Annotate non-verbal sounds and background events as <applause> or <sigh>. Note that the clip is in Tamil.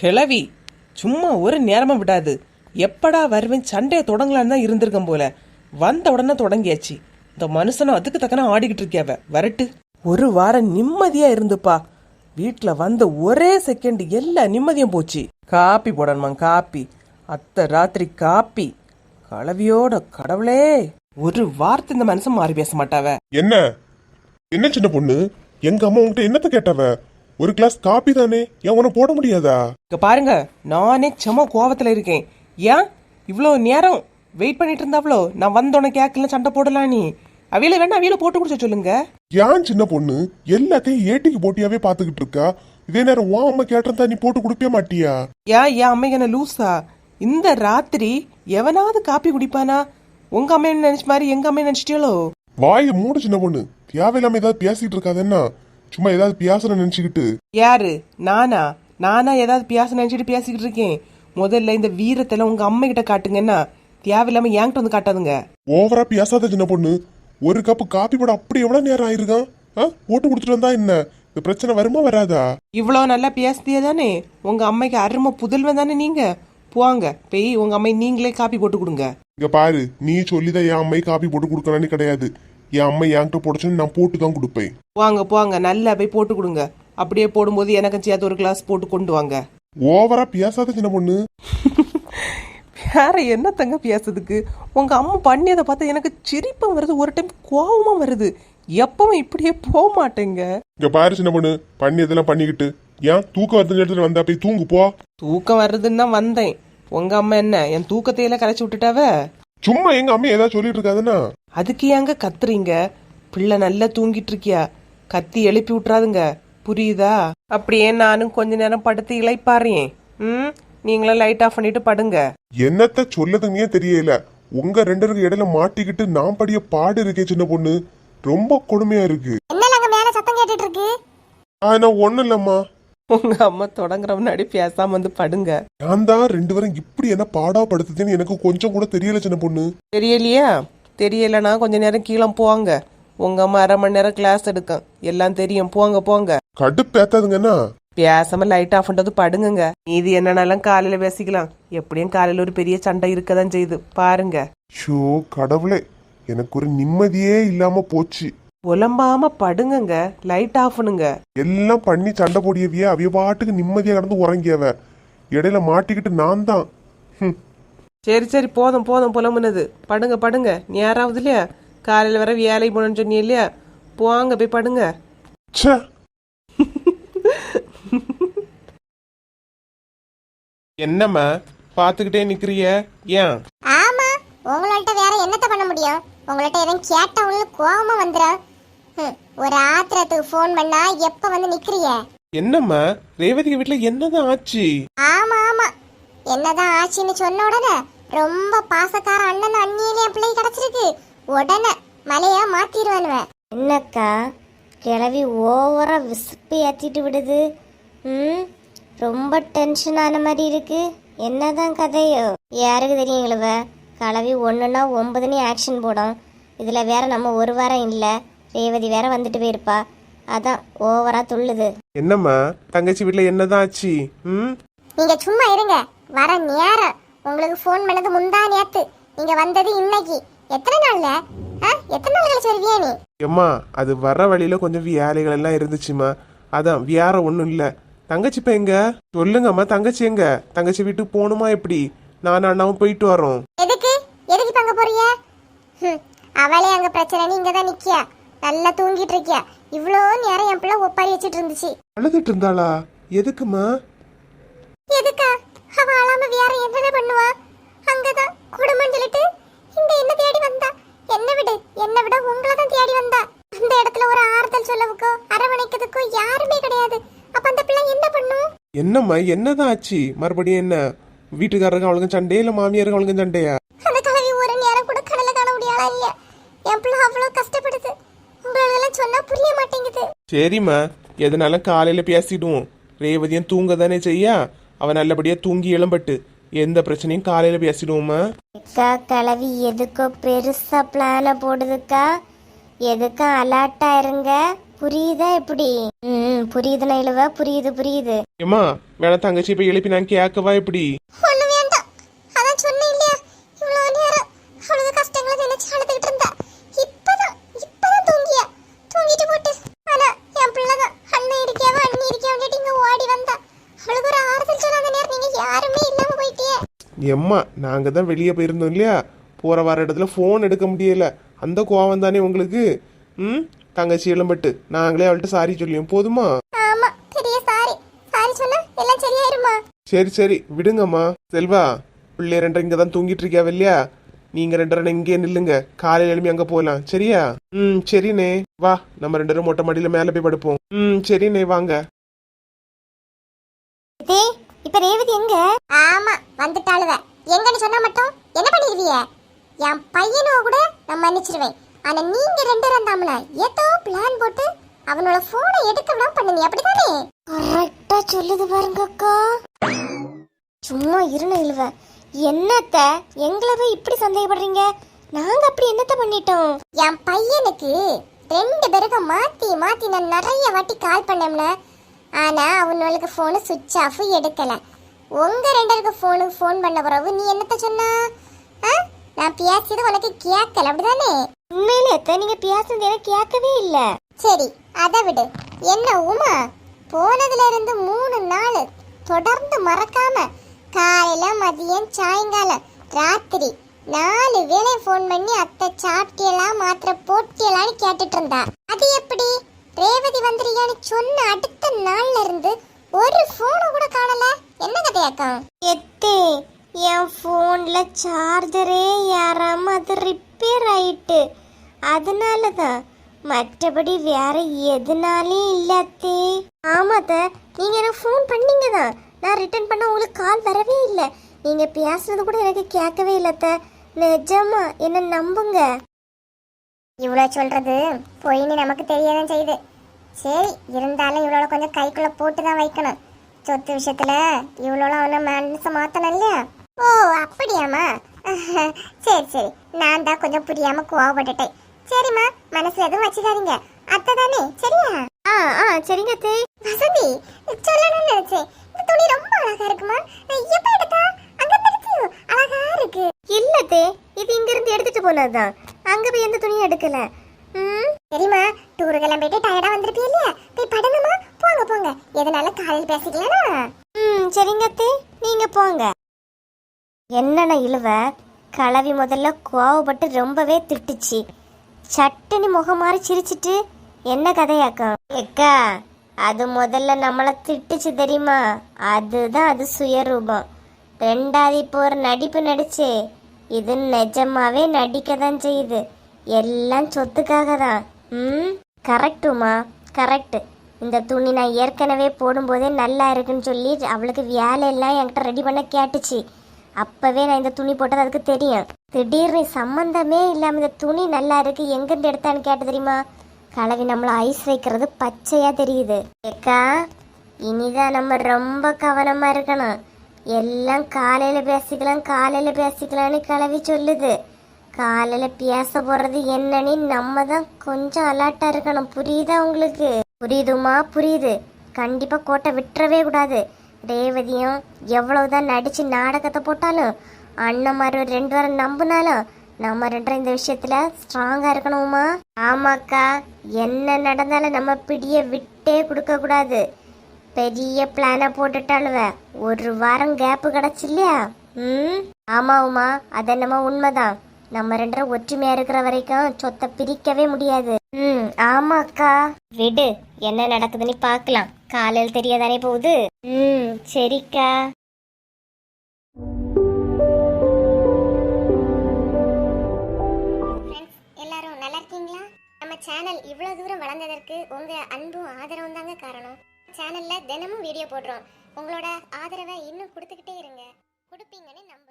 கிளவி சும்மா ஒரு நேரமும் விடாது. எப்படா வருவேன் சண்டையை தொடங்கலான்னு தான் இருந்திருக்கேன் போல. வந்த உடனே தொடங்கியாச்சு. இந்த மனுஷனும் அதுக்கு தக்கன ஆடிக்கிட்டு இருக்கியாவ வரட்டு. ஒரு வாரம் நிம்மதியா இருந்துப்பா. வீட்டில் வந்த ஒரே செகண்ட் எல்லா நிம்மதியும் போச்சு. காப்பி போடணுமா காப்பி. அத்தை ராத்திரி காப்பி. கலவியோட கடவுளே. ஒரு வார்த்தை இந்த மனுஷன் மாறி பேச மாட்டாவ. என்ன? என்ன சின்ன பொண்ணு? எங்க அம்மா உங்ககிட்ட என்னத்த கேட்டவ? ஒரு கிளாஸ் காப்பி தானே? ஏன் உன போட முடியாதா? இங்க பாருங்க நானே செம கோவத்துல இருக்கேன். ஏன்? இவ்வளோ நேரம் வெயிட் பண்ணிட்டு இருந்தாவளோ? நான் வந்தோடனே கேட்கல சண்டை போடலாம் நீ. அவியல வேணா அவியல போட்டு குடிச்ச சொல்லுங்க. ஏன் சின்ன பொண்ணு? எல்லாத்தையும் ஏட்டிக்கு போட்டியாவே பாத்துக்கிட்டு இருக்கா? இதே நேரம் உன் அம்மா கேட்டிருந்தா நீ போட்டு கொடுப்பே மாட்டியா? ஏன் என் அம்மைக்கு என்ன லூசா? இந்த ராத்திரி எவனாவது காப்பி குடிப்பானா? உங்க அம்மையை நினைச்ச மாதிரி எங்க அம்மையை நினைச்சிட்டியளோ வாயை மூடு சின்ன பொண்ணு. தேவையில்லாம ஏதாவது பேசிட்டு இருக்காதேன்னா? சும்மா ஏதாவது பேசணும் நினைச்சுக்கிட்டு. யாரு? நானா? நானா ஏதாவது பேச நினைச்சிட்டு பேசிக்கிட்டு இருக்கேன். முதல்ல இந்த வீரத்தெல்லாம் உங்க அம்மை கிட்ட காட்டுங்கன்னா தேவையில்லாம என்கிட்ட வந்து காட்டாதுங்க. ஓவரா பேசாத சின்ன பொண்ணு. ஒரு கப்பு காப்பி போட அப்படி எவ்வளவு நேரம் ஆயிருக்கான்? ஆ? போட்டு கொடுத்துட்டு வந்தா என்ன? இந்த பிரச்சனை வருமா வராதா? இவ்வளோ நல்லா பேசுதியே தானே? உங்க அம்மைக்கு அருமை புதல்வன் தானே நீங்க? போவாங்க போய் உங்க அம்மை நீங்களே காப்பி போட்டு கொடுங்க. இங்க பாரு நீ சொல்லிதான் என் அம்மை காப்பி போட்டு கொடுக்கணும்னு கிடையாது. என் அம்மை என்கிட்ட போட்டுச்சுன்னு நான் போட்டு தான் கொடுப்பேன். போவாங்க போவாங்க நல்லா போய் போட்டு கொடுங்க. அப்படியே போடும்போது எனக்கு சேர்த்து ஒரு கிளாஸ் போட்டு கொண்டு வாங்க. ஓவரா பேசாத சின்ன பொண்ணு. <laughs> வேற என்னத்தங்க பேசுறதுக்கு? உங்க அம்மா பண்ணியதை பார்த்தா எனக்கு சிரிப்பும் வருது ஒரு டைம் கோவமும் வருது. எப்பவும் இப்படியே போக மாட்டேங்க. இங்க பாரு சின்ன பொண்ணு பண்ணி இதெல்லாம் பண்ணிக்கிட்டு. ஏன் தூக்கம் வருதுன்னு எடுத்துட்டு வந்தா போய் தூங்கு போ. தூக்கம் வருதுன்னு தான் வந்தேன். உங்க அம்மா என்ன என் தூக்கத்தையெல்லாம் கரைச்சி விட்டுட்டாவ? சும்மா எங்க அம்மா ஏதாவது சொல்லிட்டு இருக்காதுன்னா? அதுக்கு ஏங்க கத்துறீங்க? பிள்ளை நல்லா தூங்கிட்டு இருக்கியா? கத்தி எழுப்பி விட்றாதுங்க புரியுதா? அப்படியே நானும் கொஞ்ச நேரம் படுத்து இளைப்பாறேன். ம்? நீங்களும் லைட் ஆஃப் பண்ணிட்டு படுங்க. என்னத்த சொல்லதுன்னே தெரியல. உங்க ரெண்டருக்கு இடையில மாட்டிக்கிட்டு நான் படிய பாடு இருக்கே சின்ன பொண்ணு. ரொம்ப கொடுமையா இருக்கு. என்னல அங்க மேல சத்தம் கேட்டுட்டு இருக்கு? ஆனா ஒண்ணும் இல்லம்மா. உங்க அம்மா தொடங்குற முன்னாடி பேசாம வந்து படுங்க. நான் தான் ரெண்டு பேரும் இப்படி என்ன பாடா படுத்துதுன்னு எனக்கு கொஞ்சம் கூட தெரியல சின்ன பொண்ணு. தெரியலையா? தெரியலனா கொஞ்ச நேரம் கீழே போவாங்க உங்க அம்மா அரை மணி நேரம் கிளாஸ் எடுக்கும். எல்லாம் தெரியும். போங்க போங்க. கடுப்பேத்தாதுங்கன்னா பேசாம லைட் ஆஃப் பண்றது படுங்கங்க. இது என்னன்னாலும் காலையில பேசிக்கலாம். எப்படியும் காலையில ஒரு பெரிய சண்டை இருக்கதான் செய்யுது பாருங்க. ஷோ கடவுளே. எனக்கு ஒரு நிம்மதியே இல்லாம போச்சு. புலம்பாம படுங்கங்க லைட் ஆஃப் பண்ணுங்க எல்லாம் பண்ணி சண்டை போடியவிய அவிய பாட்டுக்கு நிம்மதியா கடந்து உறங்கியவ. இடையில மாட்டிக்கிட்டு நான் தான். ஹம். சரி சரி போதும் போதும் புலம்புனது. படுங்க படுங்க. நேராவது இல்லையா? காலையில வர வேலை போகணும்னு சொன்னீங்க இல்லையா? போங்க போய் படுங்க. ச்சே. என்னம்மா பாத்துக்கிட்டே நிக்கிறிய? ஏன்? ஆமா உங்கள்ட்ட வேற என்னத்த பண்ண முடியும்? உங்கள்ட்ட எதுவும் கேட்டா உங்களுக்கு கோவமா வந்துடும் ஹம், ஒரு ஆத்திரத்துக்கு ஃபோன் பண்ணா எப்ப வந்து நிக்கிறிய? என்னம்மா? ரேவதி வீட்டுல என்னதான் ஆச்சு? ஆமா ஆமா. என்னதான் ஆச்சுன்னு சொன்ன உடனே ரொம்ப பாசக்கார அண்ணன் அண்ணியிலே என் பிள்ளை கிடைச்சிருக்கு. உடனே மலையா மாத்திடுவானுவேன் என்னக்கா கிளவி ஓவரா விசுப்பு ஏத்திட்டு விடுது. ம் ரொம்ப டென்ஷன் ஆன மாதிரி இருக்கு. என்னதான் கதையோ? யாருக்கு தெரியும் இழுவ கிளவி ஒன்றுனா ஒன்பதுன்னு ஆக்ஷன் போடும். இதில் வேற நம்ம ஒரு வாரம் இல்லை. ரேவதி வேற வந்துட்டு போயிருப்பா. அதான் ஓவரா துள்ளுது. என்னம்மா? தங்கச்சி வீட்டுல என்னதான் ஆச்சு? ம்? நீங்க சும்மா இருங்க. வர நேரம். உங்களுக்கு ஃபோன் பண்ணது முந்தா நேத்து. நீங்க வந்தது இன்னைக்கு. எத்தனை நாள்ல? ஆ? எத்தனை நாள் கழிச்சு வருவியா நீ? எம்மா அது வர வழியில கொஞ்சம் வேலைகள் எல்லாம் இருந்துச்சுமா அதான் வேற ஒண்ணும் இல்ல. தங்கச்சி இப்ப எங்க? சொல்லுங்கம்மா தங்கச்சி எங்க? தங்கச்சி வீட்டுக்கு போகணுமா எப்படி? நானும் அண்ணாவும் போயிட்டு வரோம். அங்க போறிய அவளே அங்க பிரச்சனை. இங்க தான் நிக்கியா? நல்லா தூங்கிட்டு இருக்கியா? இவ்வளோ நேரம் என் பிள்ளை ஒப்பாரி வச்சிட்டு இருந்துச்சு. அழுதுட்டு இருந்தாளா? எதுக்குமா எதுக்கா? அவ அழாம வேற என்னென்ன பண்ணுவா? அங்கதான் குடும்பம் சொல்லிட்டு இங்க என்ன தேடி வந்தா? என்ன விடு. என்ன விட உங்களை தான் தேடி வந்தா. அந்த இடத்துல ஒரு ஆறுதல் சொல்லவுக்கோ அரவணைக்கிறதுக்கோ யாருமே கிடையாது. அப்ப அந்த பிள்ளை என்ன பண்ணும்? என்னம்மா என்னதான் ஆச்சு? மறுபடியும் என்ன? வீட்டுக்காரருக்கு அவளுக்கு சண்டையா இல்ல மாமியாருக்கு அவளுக்கு சண்டையா அந்த கிழவி ஒரு நேரம் கூட கடலை காண முடியாதா இல்லையா என் பிள்ளை அவ்வளவு கஷ்டப்படுது. உங்களெல்லாம் சொன்னா புரிய மாட்டேங்குது. சரிம்மா. எதனாலும் காலையில பேசிடுவோம். ரேவதியும் தூங்க தானே செய்யா? அவன் நல்லபடியா தூங்கி எழும்பட்டு. எந்த பிரச்சனையும் காலையில பேசிடுவோமா அக்கா கிளவி எதுக்கோ பெருசா பிளான போடுதுக்கா. எதுக்கும் அலர்ட்டா இருங்க? புரியுதா எப்படி? ம் புரியுதுண்ணா இழுவ புரியுது புரியுது. ஏம்மா வேணா தங்கச்சி இப்ப எழுப்பி நான் கேட்கவா எப்படி? ஒண்ணு வேண்டாம் அதான் சொன்னேன் இல்லையா இவ்வளவு நேரம் அவ்வளவு கஷ்டங்களை நினைச்சு அழுதுகிட்டு இருந்தா இப்பதான் இப்பதான் தூங்கியா தூங்கிட்டு போட்டு ஆனா என் பிள்ளைதான் அண்ணன் இருக்கியாவா அண்ணி இருக்கியான்னு இங்க ஓடி வந்தா அவளுக்கு ஒரு ஆறுதல் சொல்லாத நேரம் நீங்க யாருமே இல்லாம போயிட்டியே எம்மா நாங்க தான் வெளியே போயிருந்தோம் இல்லையா? போற வர இடத்துல ஃபோன் எடுக்க முடியல. அந்த கோவம் தானே உங்களுக்கு? ம்? தங்கச்சி எழும்பட்டு நாங்களே அவள்கிட்ட சாரி சொல்லியோம் போதுமா? Sorry sorry. விடுங்கம்மா. செல்வா பிள்ளை ரெண்டரை இங்க தான் தூங்கிட்டு இருக்கியாவ இல்லையா? நீங்க ரெண்டு ரெண்டு இங்கே நில்லுங்க. காலையில எழுப்பி அங்க போகலாம் சரியா? ம் சரிண்ணே. வா நம்ம ரெண்டு பேரும் மொட்டை மாடியில மேல போய் படுப்போம். ம் சரிண்ணே. வாங்க. இப்ப ரேவதி எங்க? ஆமா வந்துட்டாளுவ. எங்கன்னு சொன்னா மட்டும் என்ன பண்ணிடுவிய? என் பையனோ கூட நான் மன்னிச்சிருவேன். ஆனா நீங்க ரெண்டு இருந்தாமல ஏதோ பிளான் போட்டு அவனோட போனை எடுக்க விடாம பண்ணுங்க அப்படிதானே கரெக்டா சொல்லுது பாருங்க அக்கா. சும்மா இருண இழுவ. என்னத்த? எங்களை போய் இப்படி சந்தேகப்படுறீங்க? நாங்க அப்படி என்னத்த பண்ணிட்டோம்? என் பையனுக்கு ரெண்டு பேருக்கு மாத்தி மாத்தி நான் நிறைய வாட்டி கால் பண்ணோம்ல. ஆனா அவனுக்கு போனு சுவிட்ச் ஆஃப் எடுக்கல. உங்க ரெண்டருக்கு போனுக்கு ஃபோன் பண்ண பிறகு நீ என்னத்த சொன்னா? நான் பேசியது உனக்கு கேட்கல அப்படிதானே? உண்மையிலே அத்தை நீங்க பேசுனது எனக்கு கேட்கவே இல்ல. சரி அதை விடு. என்ன உமா? போனதுல இருந்து மூணு நாள் தொடர்ந்து மறக்காம காலையில மதியம் சாயங்காலம் ராத்திரி நாலு வேளை ஃபோன் பண்ணி அத்தை சாப்பிட்டியலா மாத்திரை போட்டியலான்னு கேட்டுட்டு இருந்தா. அது எப்படி? ரேவதி வந்துறியான்னு சொன்ன அடுத்த நாள்ல இருந்து ஒரு போனை கூட காணல. என்ன கதையாக்கா எத்தே என் ஃபோனில் சார்ஜரே ஏறாமல் அது ரிப்பேர் ஆயிட்டு. அதனால தான் மற்றபடி வேற எதுனாலையும் இல்லாத்தே ஆமாத்த நீங்கள் எனக்கு ஃபோன் பண்ணீங்க தான் நான் ரிட்டர்ன் பண்ண உங்களுக்கு கால் வரவே இல்லை. நீங்கள் பேசுனது கூட எனக்கு கேட்கவே இல்லத்த நிஜமா என்ன நம்புங்க? இவ்வளோ சொல்கிறது பொய்னு நமக்கு தெரியதான் செய்யுது. சரி இருந்தாலும் இவ்வளோ கொஞ்சம் கைக்குள்ளே போட்டு தான் வைக்கணும். சொத்து விஷயத்துல இவ்வளோ அவனை மனசை மாத்தணும் இல்லையா? ஓ அப்படியாம்மா. சரி சரி. நான் தான் கொஞ்சம் புரியாம கோவப்பட்டுட்டேன். சரிம்மா மனசுல எதுவும் வச்சுக்காதீங்க. அத்தை தானே சரியா? ஆ ஆ சரிங்க அத்தை. வசந்தி சொல்லணும்னு நினைச்சேன். இந்த துணி ரொம்ப அழகா இருக்குமா? எப்ப எடுத்தா? அங்க எடுத்து அழகா இருக்கு. இல்லத்தே இது இங்க இருந்து எடுத்துட்டு போனதுதான் அங்க போய் எந்த துணியும் எடுக்கல. ம்? சரிம்மா டூருக்கெல்லாம் போயிட்டு டயர்டா வந்திருப்பீ இல்லையா? போய் படுங்கம்மா. போங்க போங்க. எதனால காலையில் பேசிக்கலாம் ம் சரிங்க அத்தை. நீங்க போங்க. என்னென்ன இழுவ? கலவி முதல்ல கோவப்பட்டு ரொம்பவே திட்டுச்சு சட்டினி முகம் மாறி சிரிச்சிட்டு என்ன கதையாக்கம்? எக்கா அது முதல்ல நம்மளை திட்டுச்சு தெரியுமா? அதுதான் அது சுயரூபம். ரெண்டாவது இப்போ ஒரு நடிப்பு நடிச்சு. இது நிஜமாவே நடிக்க தான் செய்யுது. எல்லாம் சொத்துக்காக தான். ம் கரெக்டுமா கரெக்டு இந்த துணி நான் ஏற்கனவே போடும்போதே நல்லா இருக்குன்னு சொல்லி அவளுக்கு வேலையெல்லாம் என்கிட்ட ரெடி பண்ண கேட்டுச்சு. அப்பவே நான் இந்த துணி போட்டது அதுக்கு தெரியும். திடீர்னு சம்மந்தமே இல்லாமல் இந்த துணி நல்லா இருக்கு எங்கேருந்து எடுத்தான்னு கேட்டு தெரியுமா? கலவி நம்மளை ஐஸ் வைக்கிறது பச்சையா தெரியுது. ஏக்கா இனிதான் நம்ம ரொம்ப கவனமா இருக்கணும். எல்லாம் காலையில பேசிக்கலாம் காலையில பேசிக்கலாம்னு கிளவி சொல்லுது. காலையில பேச போறது என்னன்னு நம்ம தான் கொஞ்சம் அலர்ட்டா இருக்கணும். புரியுதா உங்களுக்கு? புரியுதுமா புரியுது. கண்டிப்பாக கோட்டை விட்டுறவே கூடாது. ரேவதியும் எவ்வளவுதான் நடிச்சு நாடகத்தை போட்டாலும் அண்ணன் மாதிரி ரெண்டு வாரம் நம்பினாலும் நம்ம ரெண்டு இந்த விஷயத்துல ஸ்ட்ராங்கா இருக்கணுமா ஆமாக்கா என்ன நடந்தாலும் நம்ம பிடிய விட்டே கொடுக்க கூடாது. பெரிய பிளானை போட்டுட்டாளுவ. ஒரு வாரம் கேப்பு கிடச்சு இல்லையா? ம்? ஆமா உமா. அது என்னமோ உண்மைதான். நம்ம ரெண்டரும் ஒற்றுமையா இருக்கிற வரைக்கும் சொத்தை பிரிக்கவே முடியாது. ம் ஆமாக்கா. விடு என்ன நடக்குதுன்னு பார்க்கலாம். காலையில் தெரியாதானே போகுது? ம் சரிக்கா. எல்லாரும் நல்லா இருக்கீங்களா? நம்ம சேனல் இவ்வளவு தூரம் வளர்ந்ததற்கு உங்க அன்பும் ஆதரவும் தாங்க காரணம். சேனல்ல தினமும் வீடியோ போடுறோம். உங்களோட ஆதரவை இன்னும் கொடுத்துக்கிட்டே இருங்க. கொடுப்பீங்கன்னு நம்ப